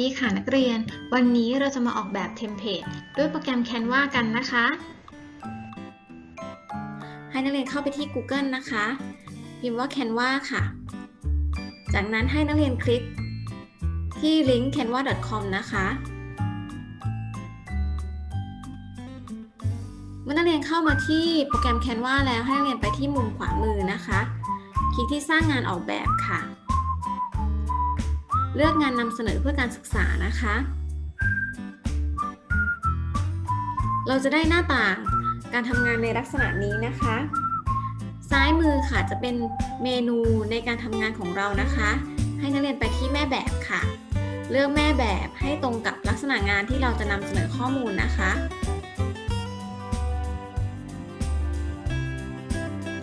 ดีค่ะนักเรียน วันนี้เราจะมาออกแบบเทมเพลตด้วยโปรแกรม Canva กันนะคะ ให้นักเรียนเข้าไปที่ Google นะคะ พิมพ์ว่า Canva ค่ะ จากนั้นให้นักเรียนคลิกที่ลิงก์ canva.com นะคะ เมื่อนักเรียนเข้ามาที่โปรแกรม Canva แล้วให้นักเรียนไปที่มุมขวามือนะคะ คลิกที่สร้างงานออกแบบค่ะ เลือกงานนำเสนอเพื่อการศึกษานะคะ เราจะได้หน้าต่างการทำงานในลักษณะนี้นะคะ ซ้ายมือค่ะจะเป็นเมนูในการทำงานของเรานะคะ ให้นักเรียนไปที่แม่แบบค่ะ เลือกแม่แบบให้ตรงกับลักษณะงานที่เราจะนำเสนอข้อมูลนะคะ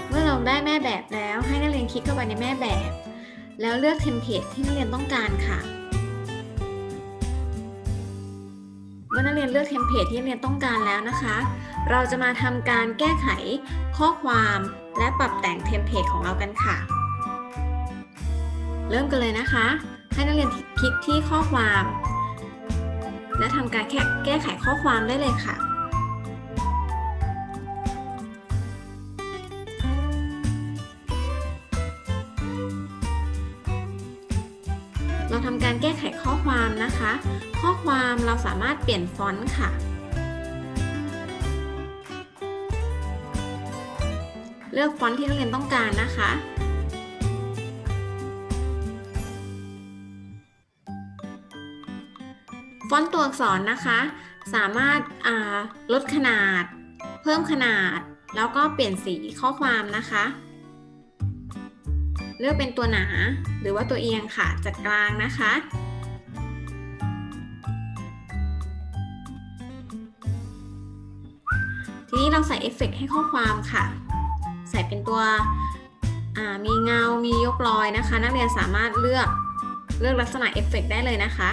เมื่อเราได้แม่แบบแล้วให้นักเรียนคลิกเข้าไปในแม่แบบ แล้วเลือกเทมเพลตที่นักเรียนต้องการค่ะ เมื่อนักเรียนเลือกเทมเพลตที่นักเรียนต้องการแล้วนะคะ เราจะมาทำการแก้ไขข้อความและปรับแต่งเทมเพลตของเรากันค่ะ เริ่มกันเลยนะคะ ให้นักเรียนคลิกที่ข้อความ และทำการแแก้ไขข้อความได้เลยค่ะ ขข้อความนะคะ ข้อความเราสามารถเปลี่ยนฟอนต์ค่ะ เลือกฟอนต์ที่นักเรียนต้องการนะคะ ฟอนต์ตัวอักษรนะคะ สามารถลดขนาด เพิ่มขนาด แล้วก็เปลี่ยนสีข้อความนะคะเลือกเป็นตัวหนาหรือว่าตัวเอียงค่ะจากกลางนะคะ นี้เราใส่เอฟเฟกต์ให้ข้อความค่ะ ใส่เป็นตัวมีเงา มียกรอยนะคะ นักเรียนสามารถเลือกเลือกลักษณะเอฟเฟกต์ได้เลยนะคะ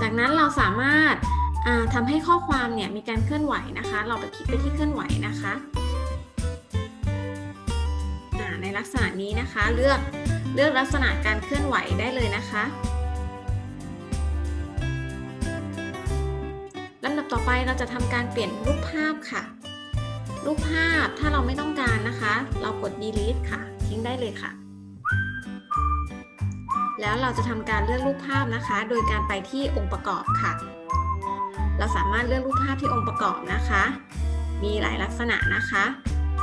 จากนั้นเราสามารถทำให้ข้อความเนี่ยมีการเคลื่อนไหวนะคะ เราไปคลิกไปที่เคลื่อนไหวนะคะในลักษณะนี้นะคะเลือกเลือกลักษณะการเคลื่อนไหวได้เลยนะคะ ไปเราจะทำการเปลี่ยนรูปภาพค่ะ รูปภาพถ้าเราไม่ต้องการนะคะ เรากด delete ค่ะ ทิ้งได้เลยค่ะ แล้วเราจะทำการเลือกรูปภาพนะคะ โดยการไปที่องค์ประกอบค่ะ เราสามารถเลือกรูปภาพที่องค์ประกอบนะคะ มีหลายลักษณะนะคะ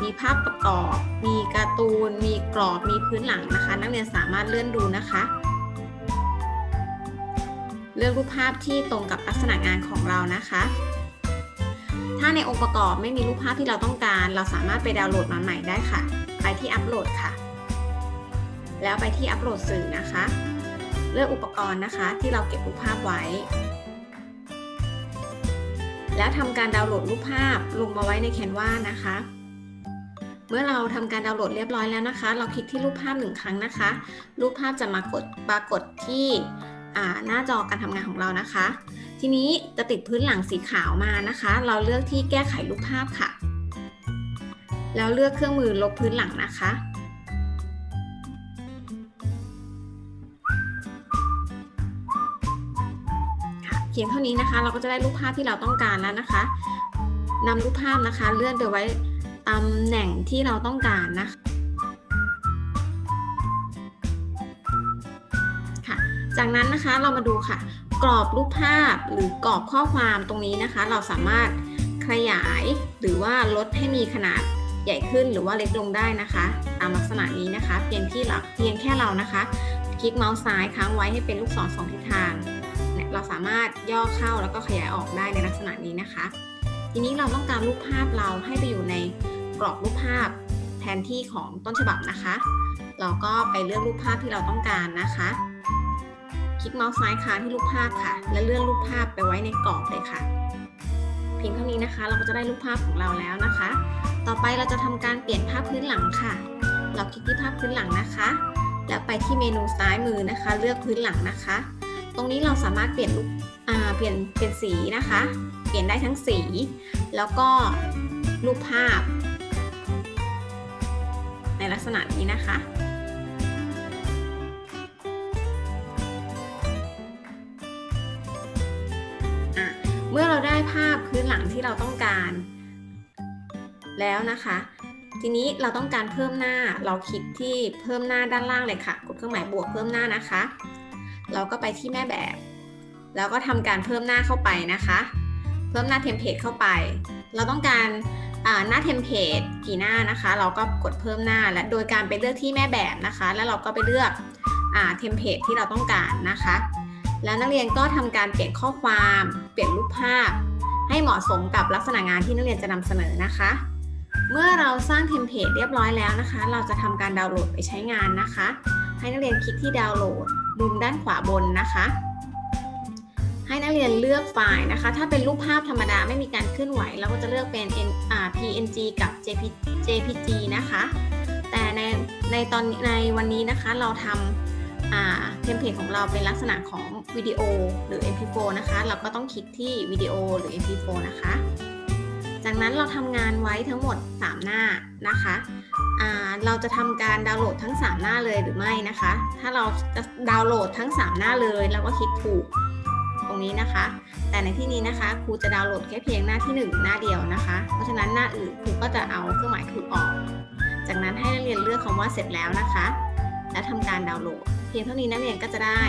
มีภาพประกอบ มีการ์ตูน มีกรอบ มีพื้นหลังนะคะ นักเรียนสามารถเลื่อนดูนะคะเลือกรูปภาพที่ตรงกับลักษณะงานของเรานะคะาในองค์ประกอบไม่มีรูปภาพที่เราต้องการ เราสามารถไปดาวน์โหลดมาใหม่ได้ค่ะ ไปที่อัปโหลดค่ะ แล้วไปที่อัปโหลดสื่อนะคะ เลือกอุปกรณ์นะคะ ที่เราเก็บรูปภาพไว้ แล้วทำการดาวน์โหลดรูปภาพลงมาไว้ใน Canva นะคะ เมื่อเราทำการดาวน์โหลดเรียบร้อยแล้วนะคะ เราคลิกที่รูปภาพหนึ่งครั้งนะคะ รูปภาพจะมากดปรากฏที่หน้าจอการทำงานของเรานะคะ ทีนี้จะติดพื้นหลังสีขาวมานะคะ เราเลือกที่แก้ไขรูปภาพค่ะ แล้วเลือกเครื่องมือลบพื้นหลังนะคะเพียงเท่านี้นะคะ เราก็จะได้รูปภาพที่เราต้องการแล้วนะคะนำรูปภาพนะคะ เลื่อนไปไว้ตำแหน่งที่เราต้องการนะคะจากนั้นนะคะเรามาดูค่ะ กรอบรูปภาพหรือกรอบข้อความตรงนี้นะคะ เราสามารถขยายหรือว่าลดให้มีขนาดใหญ่ขึ้นหรือว่าเล็กลงได้นะคะ ตามลักษณะนี้นะคะ เพียงที่เราเพียงแค่เรานะคะ คลิกเมาส์ซ้ายค้างไว้ให้เป็นลูกศรสองทิศทางเราสามารถย่อเข้าแล้วก็ขยายออกได้ในลักษณะนี้นะคะ ทีนี้เราต้องการรูปภาพเราให้ไปอยู่ในกรอบรูปภาพแทนที่ของต้นฉบับนะคะ เราก็ไปเลือกรูปภาพที่เราต้องการนะคะ คลิกเมาส์ซ้ายค้างที่รูปภาพค่ะ และเลื่อนรูปภาพไปไว้ในกรอบเลยค่ะ เพียงเท่านี้นะคะ เราก็จะได้รูปภาพของเราแล้วนะคะ ต่อไปเราจะทำการเปลี่ยนภาพพื้นหลังค่ะ เราคลิกที่ภาพพื้นหลังนะคะ แล้วไปที่เมนูซ้ายมือนะคะ เลือกพื้นหลังนะคะ ตรงนี้เราสามารถเปลี่ยนรูปเปลี่ยนเปลี่ยนสีนะคะ เปลี่ยนได้ทั้งสี แล้วก็รูปภาพ ในลักษณะนี้นะคะ เมื่อเราได้ภาพพื้นหลังที่เราต้องการ แล้วนะคะ ทีนี้เราต้องการเพิ่มหน้าเราคลิกที่เพิ่มหน้าด้านล่างเลยค่ะ กดเครื่องหมายบวกเพิ่มหน้านะคะ เราก็ไปที่แม่แบบ แล้วก็ทำการเพิ่มหน้าเข้าไปนะคะ เพิ่มหน้าเทมเพลตเข้าไป เราต้องการหน้าเทมเพลตกี่หน้านะคะ เราก็กดเพิ่มหน้าและโดยการไปเลือกที่แม่แบบนะคะ แล้วเราก็ไปเลือกเทมเพลตที่เราต้องการนะคะ แล้วนักเรียนก็ทำการเปลี่ยนข้อความ เปลี่ยนรูปภาพ ให้เหมาะสมกับลักษณะงานที่นักเรียนจะนำเสนอนะคะ เมื่อเราสร้างเทมเพลตเรียบร้อยแล้วนะคะ เราจะทำการดาวน์โหลดไปใช้งานนะคะ ให้นักเรียนคลิกที่ดาวน์โหลดมุมด้านขวาบนนะคะ ให้นักเรียนเลือกไฟล์นะคะ ถ้าเป็นรูปภาพธรรมดาไม่มีการเคลื่อนไหว เราก็จะเลือกเป็น PNG กับ jpg นะคะ แต่ในในตอนในวันนี้นะคะเราทำ เทมเพลตของเราเป็นลักษณะของวิดีโอหรือ MP4 นะคะ เราก็ต้องคลิกที่วิดีโอหรือ MP4 นะคะ จากนั้นเราทำงานไว้ทั้งหมด 3 หน้านะคะเราจะทำการดาวน์โหลดทั้ง 3 หน้าเลยหรือไม่นะคะ ถ้าเราจะดาวน์โหลดทั้ง 3 หน้าเลยเราก็คลิกถูกตรงนี้นะคะ แต่ในที่นี้นะคะครูจะดาวน์โหลดแค่เพียงหน้าที่ 1 หน้าเดียวนะคะ เพราะฉะนั้นหน้าอื่นครูก็จะเอาเครื่องหมายถูกออก จากนั้นให้นักเรียนเลือกคำว่าเสร็จแล้วนะคะ และทำการดาวน์โหลด พียงเท่านี้นักเรียนก็จะได้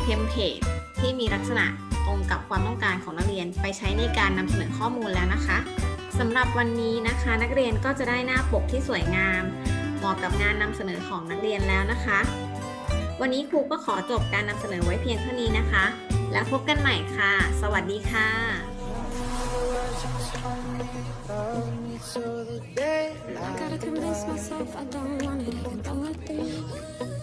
เทมเพลตที่มีลักษณะตรงกับความต้องการของนักเรียนไปใช้ในการนำเสนอข้อมูลแล้วนะคะสำหรับวันนี้นะคะ นักเรียนก็จะได้หน้าปกที่สวยงาม เหมาะกับงานนำเสนอของนักเรียนแล้วนะคะ วันนี้ครูก็ขอจบการนำเสนอไว้เพียงเท่านี้นะคะ แล้วพบกันใหม่ค่ะ สวัสดีค่ะ I gotta convince myself I don't want it even